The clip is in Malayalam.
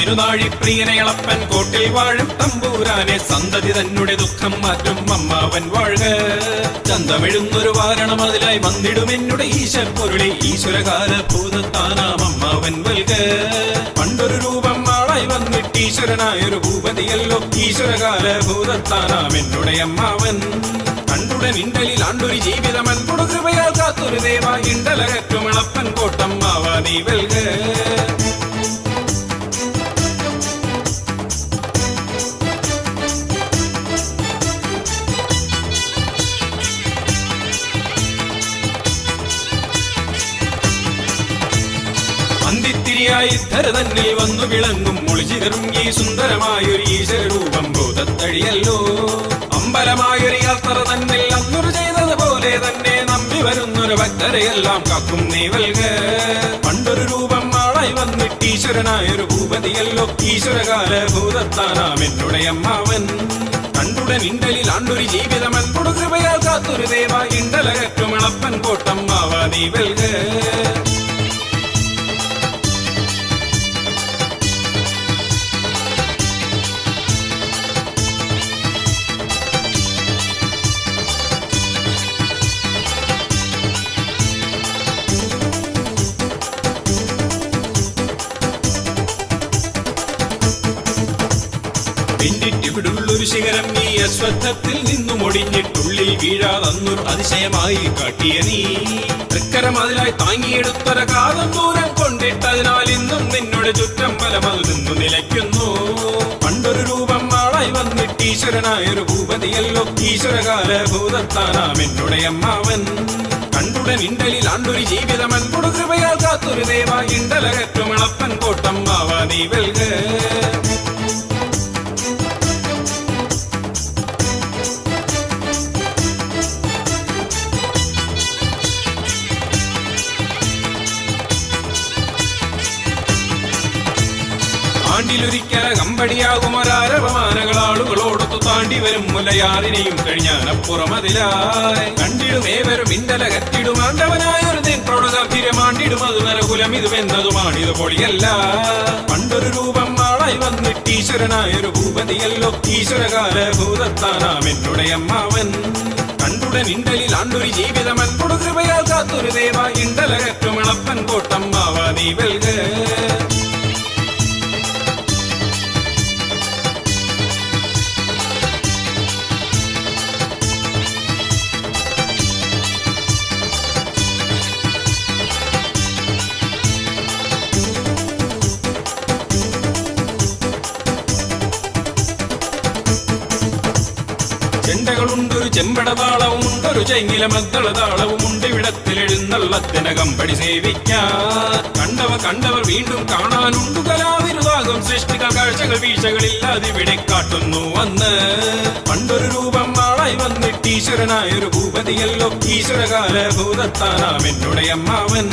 തിരുനാഴി പ്രിയനെ ഇളപ്പൻ കോട്ടിൽ വാഴും തമ്പൂരാനെ സന്തതി തന്നെ ദുഃഖം മാറ്റും അമ്മാവൻ വാഴുക. ചന്തമിഴുന്നൊരു വാരണം അതിലായി വന്നിടും എന്നുടെ ഈശ്വർ പൊരുളി ഈശ്വരകാല ഭൂതത്താനാം അമ്മാവൻ വൽക. പണ്ടൊരു രൂപം ആളായി വന്നിട്ട് ഈശ്വരനായൊരു ഭൂപതിയല്ലോ. ഈശ്വരകാല ഭൂതത്താനാം എന്നുടെ അമ്മാവൻ. കണ്ടുടൻ ഇണ്ടലിൽ ആണ്ടൊരു ജീവിതമൻ കൊടുകൃപയാൽ കാത്തൊരു ദേവ ഇണ്ടലകറ്റും ഇളപ്പൻ അന്തിത്തിരിയായി ധര തന്നിൽ വന്നു വിളങ്ങും. മുളിചിതറും ഈ സുന്ദരമായൊരു ഈശ്വരൂപം ഭൂതത്തഴിയല്ലോ അമ്പലമായൊരു യാത്ര തന്നിൽ അന്നൊരു ചെയ്തതുപോലെ തന്നെ നമ്പി വരുന്നൊരു ഭക്തരെയെല്ലാം കാക്കും നീ വൽക പണ്ടൊരു രൂപം ആളായി വന്നിട്ട് ഈശ്വരനായൊരു ഭൂപതിയല്ലോ. ഈശ്വരകാല ഭൂതത്താനാം എന്നുടേ അമ്മാവൻ. കണ്ടുടൻ ഇണ്ടലിൽ ആണ്ടൊരു ജീവിതമൻ കൃപയാൽ കാത്തൊരു ദേവ. ഇണ്ടലകറ്റും ഇളപ്പൻ കോട്ടം മാവാ നീ വെൽക പിന്നിട്ടിവിടുള്ളൊരു ശിഖരം നീ അശ്വത്ഥത്തിൽ നിന്നും ഒടിഞ്ഞിട്ടുള്ളിൽ വീഴാതന്നൊരു അതിശയമായി കാട്ടിയ നീ. തൃക്കരം അതിലായി താങ്ങിയെടുത്തൊര കാതം ദൂരം കൊണ്ടിട്ടതിനാൽ ഇന്നും നിന്നോട് ചുറ്റം ഫലമത് നിന്നു നിലയ്ക്കുന്നു. പണ്ടൊരു രൂപം ആളായി വന്നിട്ട് ഈശ്വരനായൊരു ഭൂപതിയല്ലോ. ഈശ്വരകാല ഭൂതത്താനാം എന്നുടെ അമ്മാവൻ. കണ്ടുടൻ ഇണ്ടലിൽ ആണ്ടൊരു ജീവിതമൻ. കൊടുകൃപയാൽ കാത്തൊരു ദേവ. ഇണ്ടലകറ്റും ഇളപ്പൻ കോട്ടം മാവാ നീ വെൽക. ആണ്ടിലൊരിക്കല കമ്പടിയാകും ഒരാരവമാനകളാളുകളോടൊത്തു താണ്ടി വരും മുലയാറിനെയും കഴിഞ്ഞാനപ്പുറം അതിലായി കണ്ടിടും ഏവരും ഇന്നല കത്തിടും ആണ്ടവനായൊരു നിൻ പ്രൗഢഗാംഭീര്യമാണ്ടിടും അത് നരകുലം ഇത് വെന്നതുമാണിത് പൊളിയല്ല. പണ്ടൊരു രൂപം ആളായി വന്നിട്ട് ഈശ്വരനായൊരു ഭൂപതിയല്ലോ ഈശ്വരകാല ഭൂതത്താനാം എന്നുടെ അമ്മാവൻ കണ്ടുടൻ ഇണ്ടലിൽ ആണ്ടൊരു ജീവിതമൻ കൊടുകൃപയാൽ കാത്തൊരു ദേവ ഇണ്ടലകറ്റും ചെണ്ടകളുണ്ടൊരു ചെമ്പടതാളവും ഉണ്ടൊരു ചെങ്ങില മദ്ദളതാളവും ഉണ്ട് ഇവിടത്തിൽ എഴുന്നള്ളത്തിന് കമ്പടി സേവിക്കാൻ കണ്ടവ കണ്ടവർ വീണ്ടും കാണാനുണ്ട് കലാവിരുതാകും സൃഷ്ടിക കാഴ്ചകൾ വീഴ്ചകളില്ലാതെ ഇവിടെ കാട്ടുന്നു അന്ന് പണ്ടൊരു രൂപം ആളായി വന്നിട്ട് ഈശ്വരനായൊരു ഭൂപതിയല്ലോ. ഈശ്വരകാല ഭൂതത്താനാം എന്നുടെ അമ്മാവൻ